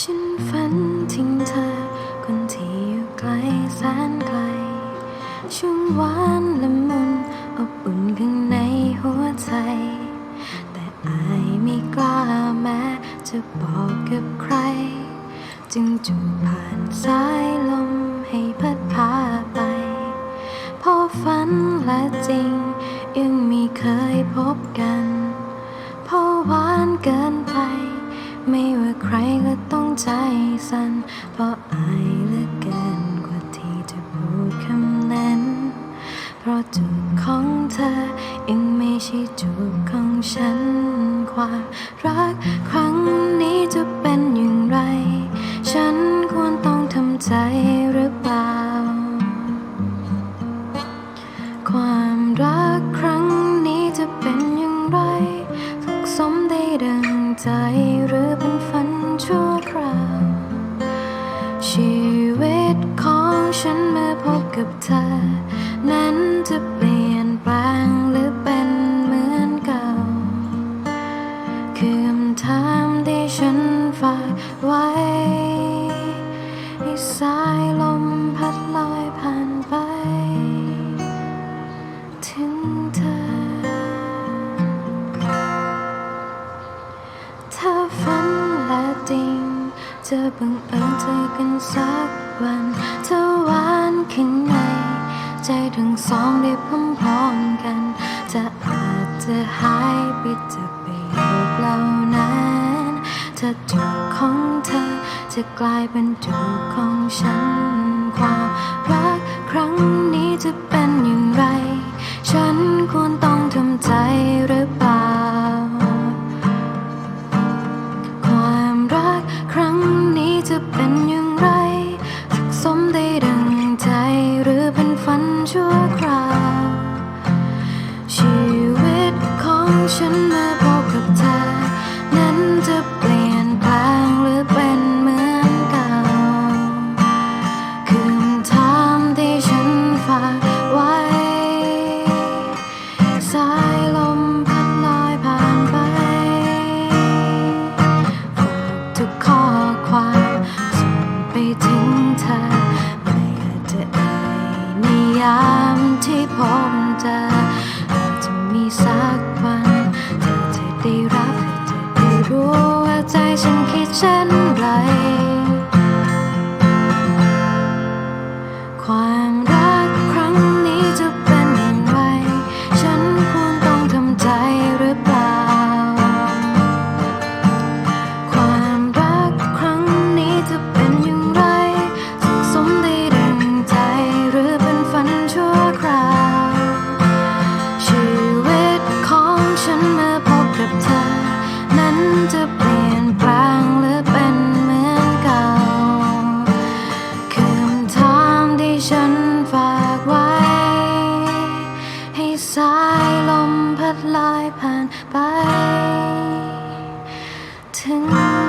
ฉันฝันถึงเธอ คนที่อยู่ไกลแสนไกล ช่วงหวานละมุนอบอุ่นข้างในหัวใจ แต่อายไม่กล้าแม้จะบอกกับใคร จึงจูผ่านสายลมให้พัดพาไป พอฝันและจริง ยังม่เคยพบกันเพราะหวานเกินไป ไม่ว่าใครก็ต้องใจสั่นเพราะอายเหลือเกินกว่าที่จะพูดคำนั้น เพราะจูบของเธอยังไม่ใช่จูบของฉัน ความรักครั้ง ใจหรือเป็นฝันชั่วคราว ชีวิตของฉันเมื่อพบกับเธอ นั้นจะเปลี่ยนแปลงหรือเป็นเหมือนเก่า คือคำถามที่ฉันฝากไว้ให้สายลม จะบังเอิญเจอกันสักวันถ้าหวานข้างใน ใจทั้งสองได้พร้อมๆกัน จะอาจจะหายไปจากประโยคเหล่านั้นถ้าจูบของเธอจะกลายเป็นจูบของฉัน ความรักครั้งนี้จะเป็นอย่าง ของฉันเมื่อพบกับเธอ นั้นจะเปลี่ยนแปลงหรือเป็นเหมือนเก่า คือคำถามที่ฉันฝากไว้ สายลม ได